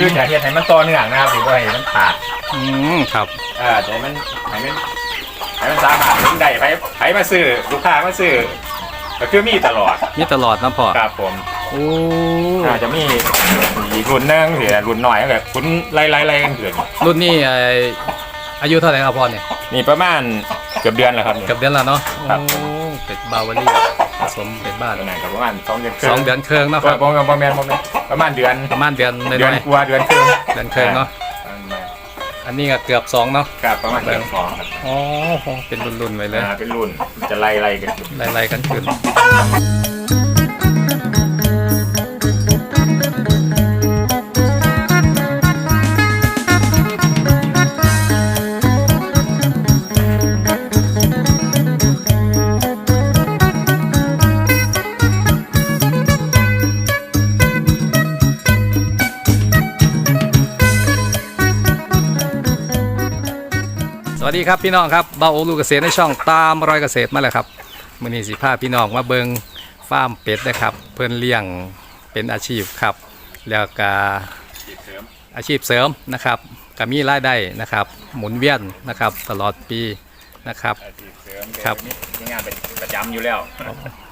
คือจะเฮ็ดให้มันต่อเนื่องนะครับถือว่าให้มันขาดอืมครับ เออแต่มันให้มันให้มันสามารถถึงได้ไผไผมาซื้อลูกค้ามาซื้อก็คือมีตลอดมีตลอดนะพ่อครับผมโอ้อาจจะมีอีกรุ่นหนึงที่รุ่นน้อยก็แบบคุณไล่ไล่ไล่กันขึ้นรุ่นนี้ไอ้อายุเท่าไหร่ครับพ่อเนี่ยนี่ประมาณเกือบเดือนแล้วครับนี่เกือบเดือนแล้วเนาะครับ โอ้เป็ดบาวารี่ผ สมเป็ดบ้านตัวไหนก็ประมาณสองเดือนครึ่สองเดือนครึ่งเนาะครับบ่บ่บ่แม่นบ่แม่นประมาณเดือนประมาณเดือนน้เดือนอยกว่าเดือนครึ่งๆเดือนครึ่งเนาะอันนี้ก็เกือบสองเนาะครับประมาณเดือนสองครับอ๋อเป็นรุ่นๆไปเลยอ่าเป็นรุ่นมันจะไล่ไล่กันขึ้นไล่ๆกันขึ้น ดีครับพี่น้องครับเบาโอลูกเกษตรในช่องตามรอยเกษตรมาแล้วครับมื่อนี้สิพาพี่น้องมาเบิงฟาร์มเป็ดนะครับ เพื่อนเลี้ยงเป็นอาชีพครับ แล้วก็อาชีพเสริมนะครับก็มีรายได้นะครับ หมุนเวียนนะครับตลอดปีนะครับ อาชีพเสริมครับ มีงานเป็นประจำอยู่แล้ว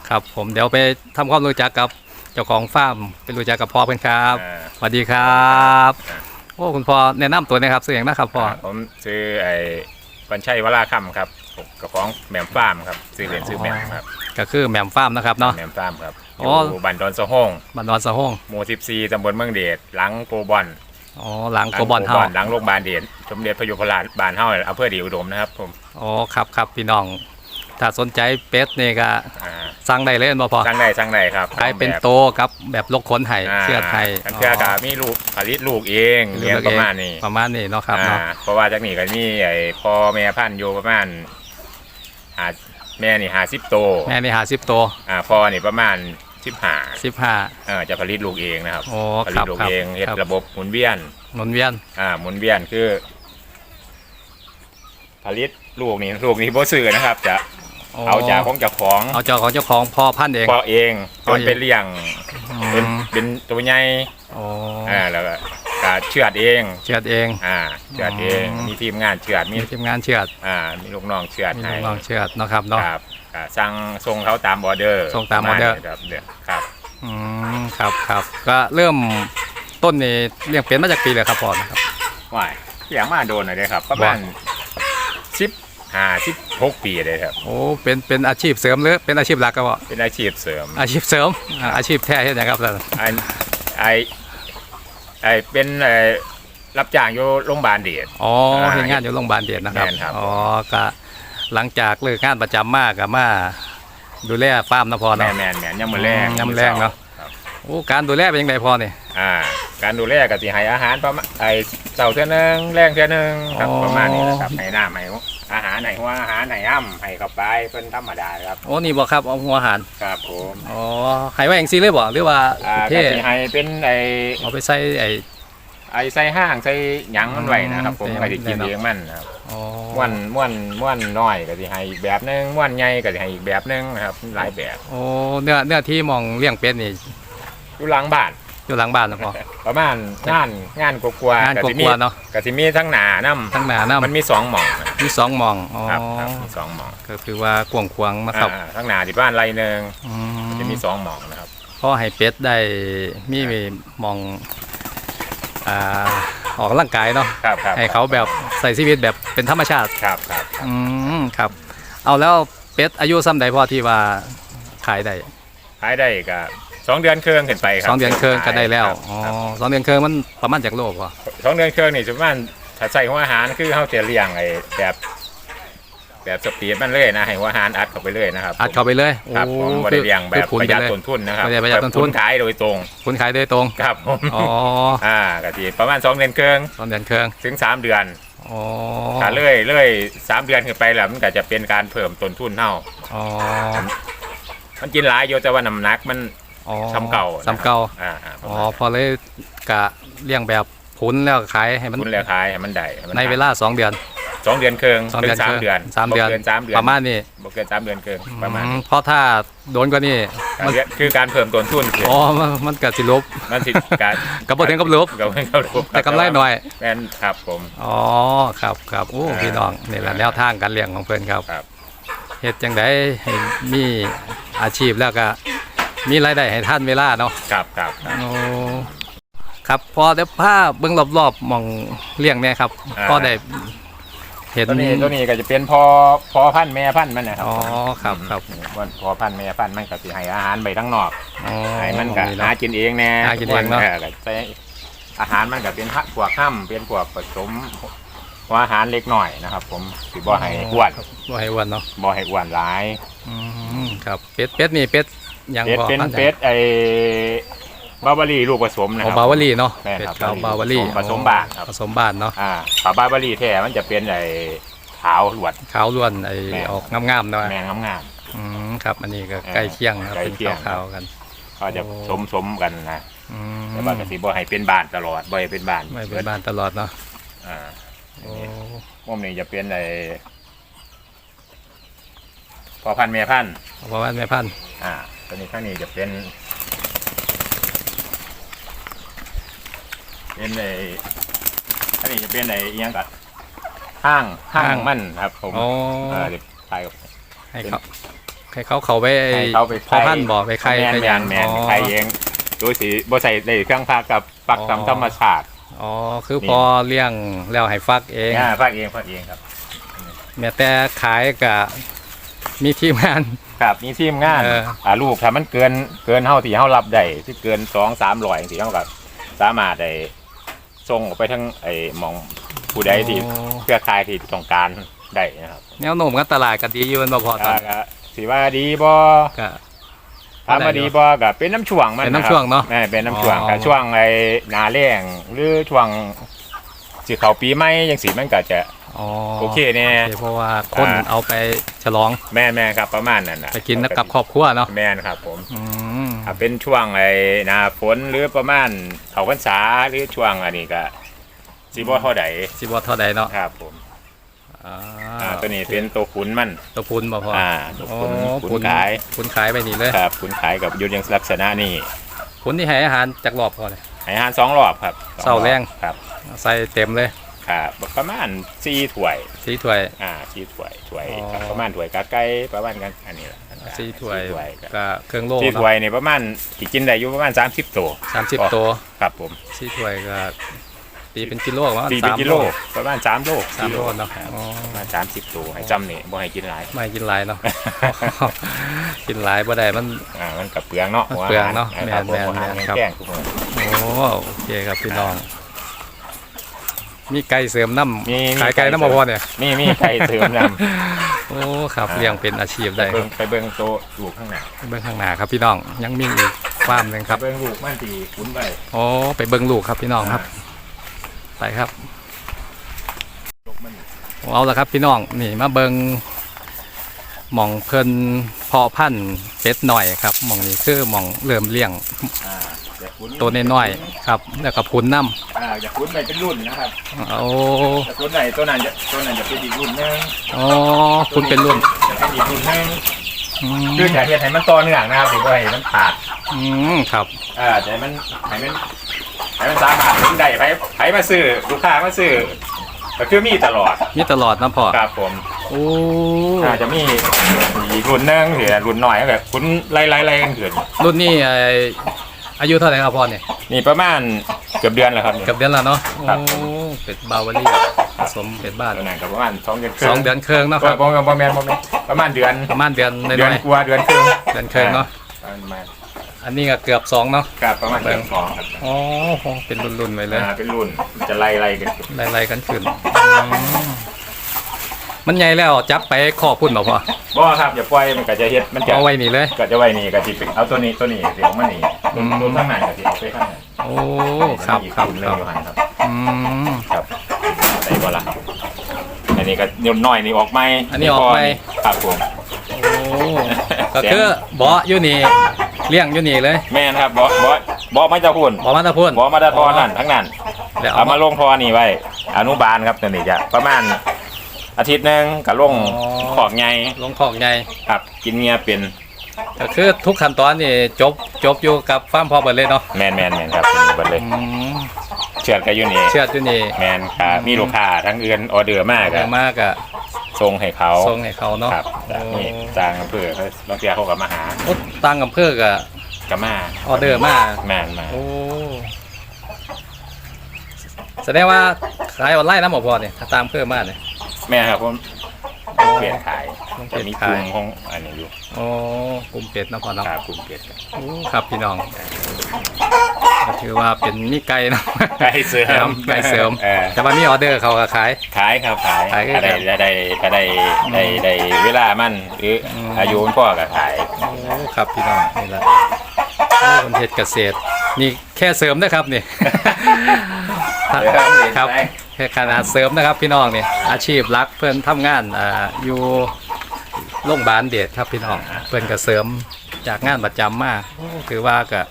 ครับผมเดี๋ยวไปทำความรู้จักกับเจ้าของฟาร์มเป็นรู้จักกับพ่อเป็นครับอ่าสวัสดีครับอ่าโอ้คุณพ่อแนะนำตัวหนะครับเสียงนะครับพ่อผมซื้อไอ้ ปัญชัยวราคำครับผมกับของแหม่มฟาร์มครับซื้อเหรียญซื้อแหม่มครับก็คือแหม่มฟาร์มนะครับเนาะ แหม่มฟาร์มครับออ๋อยู่บ้านดอนสะห้องบ้านนอนสะห้องหมู่14ตำบลเมืองเดชหลังโกบอนอ๋อหลังโกบอลเฮาหลังโรงพยาบาลเดชสมเด็จพระยุพราชบานเฮาอำเภอดีอุดมนะครับผม อ๋อครับครับพี่น้อง ถ้าสนใจเป็ดนี่ก็อ่าสั่งได้เลยบ่พอสั่งได้สั่งได้ครับขายเป็นแบบโตครับแบบลกขนไห้าเสื้อไทยอันเพื่อกามีลูกผลิตลูกเองเลี้ยงประมาณนี้ประมาณนี้เนาะครับเนาะ อ่าเพราะว่าจากนี้ก็มีไอ้พ่อแม่พันธุ์อยู่ประมาณหาแม่นี่หาสิบโตวแม่นี่หาสิบโตอ่าพ่อนี่ประมาณสิบห้าสิบห้า เออจะผลิตลูกเองนะครับ โอ้ผคลิรัตบลูกครับเองเฮ็ดครับ ระบบหมุนเวียน หมุนเวียน อ่าหมุนเวียนคือ ผลิตลูกนี่ลูกนี่บ่ซื้อนะครับ จะ เอาจากของเจ้าของเอาเจ้าของเจ้าของพ่อพันธุ์เองพ่อเองจพ่อนเองไปเลี้ยงอืเป็นมเป็นตัวใหญ่โอ้อ่าแล้วก็กาเชือดเองเชือดเองอ่าเชือดเองอืมมีทีมงานเชือดมีมีทีมงานเชือดอ่ามีลูกน้องเชือดมีให้น้องๆเชือดเนาะครับเนาะครับอ่าสั่งส่งเขาตามออเดอร์ส่งตามออเดอร์ประณนี้ครับเดี๋ยวครับอืมครับครับก็เริ่มต้นนี่เลี้ยงเป็ดมาจากปีเลยครับพ่อนะครับว่ายเสียงมาโดนหน่อยเลยครับประมาณสิบ ห้าสิบหกปีเลยครับ โอ้เป็นเป็นอาชีพเสริมหรือเป็นอาชีพหลักครับพ่อเป็นอาชีพเสริมอาชีพเสริมอ่าอาชีพแท้เฮ็ดหยังครับท่านไอไอไอเป็นไอรับจ้างอยู่โรงพยาบาลเดชอ๋ออ่าเฮ็ดงานอยู่โรงพยาบาลเดียดนะครับแม่นครับ อ๋อก็หลังจากเลิกงานประจำมากก็มาดูแลฟาร์มนะพ่อแม่เนาะ นแม่นแม่นยามมื้อแรงอืมยามมื้อแลงเนาะ ครับโอ้การดูแลเป็นยังไงพ่อเนี่ย อ่า การดูแลก็สิให้อาหารประมาณไอเสาร์เท่านึงแรงเท่านึงครับอ๋อ ประมาณนี้นะครับให้น้ำให้ อาหารให้หัวอาหารให้อ้ำให้เข้าไปเป็นธรรมดาครับโอ้นี่บ่ครับเอาหัวอาหารครับผมอ๋อให้ไว้อย่างซี่เลยบ่หรือว่าอ่าเทก็สิให้เป็นไอเอาไปใส่ไอ้ ไอใส่ห้างใส่หยังมันไว้นะครับ ผมอืม ก็สิกินแน่นอนเองมันนะครับอ๋อม้วนม้วนม้วนน้อยก็สิให้อีกแบบหนึงม้วนใหญ่ก็สิให้อีกแบบหนึงนะครับหลายแบบโอ้เนื้อเนื้อที่มองเลี้ยงเป็ดนี่อยู่หลังบ้าน อยู่หลังบ้านนะพ่อ ประมาณงานงานกลัวๆงานก็กสิมีลัวๆเนาะก็สิมีทั้งหนานํทั้งหน้าน้ำมันมีสองหม่องนะมีสองหมองอ๋อครับครับมีสองหม่องก็คือว่ากวางควางๆนะครับอ่าทั้งหนาที่บ้านไรหนึ่งอืจะมมีสองหม่องนะครับพ่อให้เป็ดได้มีมองอ่าออกกำลังกายเนาะครับครับให้เขาแบบใส่ชีวิตแบบเป็นธรรมชาติครับครับครับอืมครับ เอาแล้วเป็ดอายุซ้ำใดพ่อที่ว่าขายได้ขายได้ก็ สองเดือนเครื่องขึ้นไปครับสองเดือนครึ่งก็ได้แล้วครับอ๋อครับสองเดือนครึ่งมันประมาณจากโลพ่อสองเดือนเครื่องนี่จะประมาณถ้าใส่หัวอาหารคือเขาจะเลี้ยงไอ้แบบ แบบสปีดมันเลยนะให้หัวอาหารอัดเข้าไปเลยนะครับอัดเข้าไปเลยครับผมไม่ได้เลี้ยงแบบคือขุนประไปหยัดเลยต้นทุนนะครับไม่ได้ประหยัดต้นทุนแบบขายโดยตรงคุณขายโดยตรงครับผมอ๋ออ่ากะทิประมาณสองเดือนเครื่องสองเดือนครึ่งถึงสามเดือนอ๋อถ้าเลื่อยเลื่อยสามเดือนขึ้นไปแล้วมันก็จะเป็นการเพิ่มต้นทุนเท่าอ๋อมันกินหลายอยู่แต่ว่าน้ำหนักมัน อ๋อซ้ำเก่านะครับซ้ำเก่า อ่าอ่าประอ๋อมาณพอเลยกะเลี้ยงแบบผุนแล้วขายให้มันคุณเลือกขายให้มันได้ให้มัในเวลาสองเดือน สองเดือนครึ่งสองถึเดือนงสามเดือนสามเดือนบ่เกินสามเดือนประมาณนี้บ่เกินสามเดือนครึ่งประมาณอืเพราะถ้าโดนกว่านี้มันคือการเพิ่มต้นทุนคืออ๋อมันมันก็สิลบ มันสิการก็บ่ถึงกับลบ กับบ่ถึงกับลบแต่กำไรหน่อย แม่นครับผม อ๋อครับครับโอ้อ่าพี่น้องนี่แหละแนวทางการเลี้ยงของเพื่อนครับครับ เฮ็ดจังไดให้มีอาชีพแล้วก็ มีรายได้ให้ท่านเวลาเนาะครับครับโอ้ครับพอได้ภาพเบื้องรอบๆหมองเลี้ยงเนี่ยครับอ่าพอได้เห็นตัวนี้ตัวนี้ก็จะเป็นพอพอพันธุ์แม่พันธุ์มันนะครับอ๋อครับครับมันพอพันธุ์แม่พันธุ์มันก็สิให้อาหารไปทั้งนอกอ๋อ ให้มันก็นี่หาเนาะกินเองแน่หากินเองเนาะก็ใช้อาหารมันก็เป็นพวกห้ำเป็นพวกผสมหัวอาหารเล็กหน่อยนะครับ ผมสิบ่ให้อ้วนบ่ให้อ้วนเนาะบ่ให้อ้วนหลาย อืมครับเป็ดเป็ดนี่เป็ด ยังเป็ดบ่เป็นพันธุ์เป็ดไอ้บาบารีลูกผสมนะคเอารับ บาวารีเนาะแม่นเป็ดครับขาวบาวารีผสมบ้านครับ ผสมบ้านเนาะอ่าปลาบาบารีแท้มันจะเป็นไอ้ขาวหลวด ขาวล้วนไอ้แม่นออกงามๆเนาะแม่งงาม อืมครับ อันนี้ก็เออใกล้เคียงนะครับใกล้เป็นเคียง ขาวๆกัน ๆก็จะโอ้ สมสมๆกันนะอืมแต่ว่าก็สิบ่ให้เป็นบ้านตลอดบ่ให้เป็นบ้านไม่เป็นบ้านตลอดเนาะอ่าโอ้มุมนี้จะเป็นไอ้พอพันธุ์แม่พันธุ์เพราะว่าแม่พันธุ์อ่า ตัวนี้ข้างนี้จะเป็น เป็นไอ้อันนี้จะเป็นไอ้อิหยังกัห้างห้างมันครับ ผมโอ้เออเดี๋ยวไปกับ ให้เขาให้เขาเขาไปให้เขาไปพอพันธุ์บ่ไปไข่แมนไปแมหยังนแมนอ๋อไข่เองดูสิบ่ใส่ได้เครื่องพักกับปักอ๋อ ตามธรรมชาติอ๋อคือนี่พอเลี้ยงแล้วให้ฟักเอง อ่าพักเองพักเองครับ แม้แต่ขายกับ มีทีมงาน ครับมีทีมงานเอออ่าลูกถ้ามันเกินเกินเท่าที่เฮารับได้ที่เกินสองสามร้อยที่เฮาก็สามารถได้ส่งออกไปทั้งไอ้หมองผู้ใดที่โอ้ เครือข่ายที่ต้องการได้นะครับแนวโน้มกันตลาดก็ดีอยู่แมันบ่พอตอนอ่าก็สิว่าดีบ่ก็ ถามว่าดีบ่ก็เป็นน้ำช่วงมันเป็นน้ำช่วงเนาะแม่เป็นน้ำช่วงอ๋อแต่ช่วงไอ้หนาแล้งหรือช่วงสิเข้าปีใหม่จังซี่มันก็จะ อ๋อโอเคแน่โอเคเพราะว่าคนอ่าเอาไปฉลองแม่แม่ครับประมาณนั้นนะไปกินกับครอบครัวเนาะแม่นครับผมอืมถ้าเป็นช่วงไอ้หนาฝนหรือประมาณเขาพรรษาหรือช่วงอันนี้ก็สิบ่เท่าใดสิบ่เท่าใดเนาะครับผมอ่าอ่าตัวนี้เป็นตัวขุนมันตัวพุนบ่พออ่าตัวอ๋อขุนขุพุนนขายพุนขายไปนี่เลยครับขุนขายกับยุทธยังลักษณะนี่พุนที่ให้อาหารจากรอบพอเลยให้อาหารสองรอบครับสอเสาแรง ครับ ใส่เต็มเลย ครับประมาณสี่ถ้วยสีถ้วยอ่าสี่ถ้วยถ้วยอ๋อครับประมาณถ้วยกะไก่ประมาณกันอันนี้แหละสีถ้วยสี่ถ้วยครับก็เครื่องโลสี่เนาะถ้วยนี่ประมาณที่กินได้อยู่ประมาณ 30 ตัวสามสิบตัวครับผมสีถ้วยก็ตีเป็นกิโลว่าตีเป็นกิโลประมาณ3โลสามโลเนาะครับอ๋อประมาณ30 ตัวให้จำนี่บ่ให้กินหลาย ไม่กินหลายเนาะ กินหลายบ่ได้มัน อ่ามันกับเปลืองเนาะมันเปลืองเนาะหัวอาหารแม่นครับผมหัวอาหารแม่นครับแกล้งทุกคนโอ้โอเคครับพี่น้อง มีไก่เสริมน้มีำขายไก่น้ำมาพอเนี่ยมีมีไก่เสริมนโอ้ครับอ่าเลี้ยงเป็นอาชีพำได้ไปคเบิ่รังบไปเบิ่งโตะลูกข้างหน้าเบื้องข้างหน้าครับพี่น้องยังมีอีกฟาร์มหนึ่งครับไปเบิ่งลูกมันตีขุนไปโอ้ไปเบิ้งลูกครับพี่น้องครับไปครับ ลูกมันเอาละครับพี่น้องนี่มาเบิงหมองเพิ่นเพาะพันธุ์เป็ดหน่อยครับหมองนี้คือหมองเริ่มเลี้ยงอ่าอย่าขุน ตัวน้อยๆครับ แล้วก็พุนน้อ่าอย่าขุนไปเป็นรุ่นนะครับำเอาแต่ตัวไหนตัวนั้นจะตัวนั้นจะเป็นอีกรุ่นหนึงอ๋อพุนเป็นรุ่นจะเป็นอีกรุ่นหนึงอืมคือจะเฮ็ดให้มันต่อเนื่องนะครับถือว่าให้มันขาดอืมครับ อ่าแต่มันให้มันให้มันสามารถถึงได้ไผไผมาซื้อลูกค้ามาซื้อก็คือมีตลอดมีตลอดนะพ่อครับผม โอ้อาจจะมีอีกรุ่นหนึงหรือรุ่นน้อยก็แบบคุณไล่ไล่ไล่กันขึ้นรุ่นนี้ไอ้ อายุเท่าไหร่ครับพ่อเนี่ยนี่ประมาณเกือบเดือนแล้วครับเกือบเดือนแล้วเนาะครับ โอ้เป็ดบาวารี่ผสมเป็ดบ้านตัวนั้นก็ประมาณสองเดือนครึ่สองเดือนครึ่งเนาะคก็รับบ่บ่แม่นบ่แม่นประมาณเดือนประมาณเดือนน้เดือนอยกว่าเดือนครึ่งๆเดือนครึ่งเนาะประมาณอันนี้ก็เกือบสองเนาะครับประมาณเดือนสองครับอ๋อคงเป็นรุ่นๆไปเลยอ่าเป็นรุ่นจะไล่ไล่กันขึ้นไล่ๆกันขึ้นมั นใหญ่แล้วจับไปขอบพุ่นบ่พอบ่ครับอย่าปล่อยมันก็จะเฮ็ดมันจะเอาไว้นี่เลย ก็จะไว้นี่ก็สิเอาตัวนี้ตัวนี้สิเอามานี่อืมตัวข้างในก็สิเอาไปข้างในโอ้ครับอีกครับรุ่นหคนึงรับอยู่หั่นครับอืม ครับใส่บ่ล่ะอันนี้ก็ยนน้อยนี่ออกใหม่อันนี้ออกใหม่ครับผม โอ้ก็คือบ่อยู่นี่เลี้ยงอยู่นี่เลยแม่นครับบ่บ่บ่มาจะพูนบ่มาตะพุ่นบ่มาตะทอนั่นทั้งนั้น แล้วเอาเอามามาลงทอนี่ไว้ อนุบาลครับตัวนี้จะประมาณ อาทิตย์หนึงก็ลงอ๋อ ขอกใหญ่ลงของใหญ่ครับกินเงียเป็นก็คือทุกขั้นตอนนี่จบจบอยู่กับฟาร์มพอเบิดเลยเนาะแมนแมนแมนครับเบิดเลยอืมเชือดก็อยู่นี่เชื่อดอยู่นี่แมนครับมีลูกค้าทั้งเอือนออเดอร์มากเยอะอะมากอะส่งให้เขาส่งให้เขาเนาะครับจากนี่จางอำเภอเขาบางทีเขาก็มาหาโอ้ตั้งอำเภอกับก็มาออเดอร์มาแมนมา โอ้แสดงว่าขายออนไลน์นะหมอพอเนี่ยถ้าตามเพิ่มมากเนี่ย แม่ครับผมเปลี่ยนขายต้องเปลี่จะยนมีขายกลุ่มของอันนี้อยู่โอ้กลุ่มเป็ดเนาะพอเนาะครับกลุ่มเปลี่ยนโอ้ครับพี่น้องก็ถือว่าเป็นมีไก่เนาะไก่เสริมไก่เสริมเออ แต่ว่ามีออเดอร์เขาก็ขาย ขายครับขายขายก็ถ้าได้ครับได้ได้ได้ได้ได้เวลามันหรืออม อายุมันพ่อก็ขายโอ้ครับพี่น้องนี่แหละโอ้คนเฮ็ดเกษตรนี่แค่เสริมนะครับนี่ ครับแค่ขนาดเสริมนะครับพี่น้องนี่อาชีพหลักเพื่อนทำงานอ่าอยู่โรงพยาบาลเดชครับพี่น้องเพื่อนก็เสริมจากงานประจำมาโอ้ถือว่าก็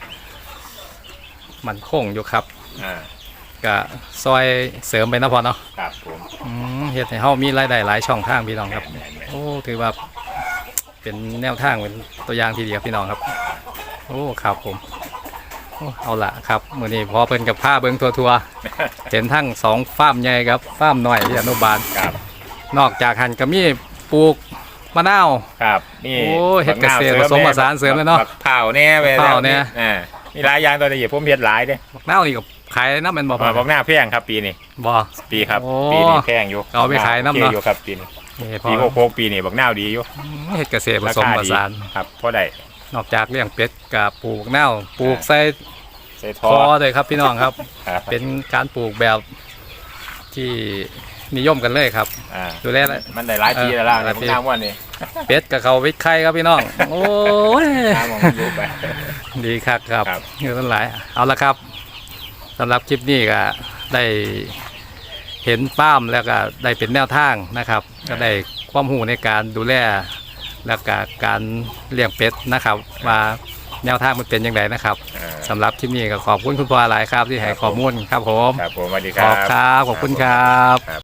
มันคงอยู่ครับอ่าก็ซอยเสริมไปนะพอเนาะครับผมอืมเฮ็ดให้เฮามีรายได้หลายช่องทางพี่น้องครับแม่นแม่นโอ้ถือว่าเป็นแนวทางเป็นตัวอย่างที่ดีครับพี่น้องครับ โอ้ครับผมโอ้ เอาละครับมื้อนี้พอเพิ่นกับผ้าเบิ่งทัวๆเห็นทั้งสองฟาร์มใหญ่ครับฟาร์มน้อยที่อนุบาลครับ นอกจากหันก็มีปลูกมะนาวครับนี่โอ้เฮ็ดเกษตรผสมผสานเสริมเลยเนาะบักเผาเนี่ยไปบักเผาเนี่ยอ่ามีหลายอย่างตัวนี้ผมเฮ็ดหลายเด้มะนาวนี่ก็ขายน้ำแมันบ่พอ่าอบอกหน้าแพงครับปีนี้บ่ปีครับโอ้ปีนี้แพงอยู่เอาไปขายน้ำเนาะโอคอยู่ครับปีนี้นี่พอปีหกหกปีนี้บักหน้าวดีอยู่เฮ็ดเกษตรผสมผสานครับพอได้ นอกจากเลี้ยงเป็ดกับปลูกมะนาวปลูกใส่ใส่คทออเลยครับพี่น้องครับ ครับเป็นการปลูกแบบที่นิยมกันเลยครับ อ่าดูแล มันได้หลายปีแล้วล่ะเออหลายผมปีน้ำว่านี่เป็ดกับเขาวิไข่ครับพี่น้อง โอ้ยน้ำของยุบไป ดีครับครับครับ เงินหลายเอาละครับสำหรับคลิปนี้ก็ได้เห็นฟาร์มแล้วก็ได้เป็นแนวทางนะครับ ก็ได้ความหูในการดูแล แล้วก็การเลี้ยงเป็ดนะครับ ว่าแนวทางมันเป็นยังไงนะครับอ่าสำหรับคลิปนี้ก็ขอบคุณคุณพ่อหลายครับที่ให้ข้อมูลครับผมครับผมสวัสดีคขรัอบ บครับขอบคุณครับ ครับ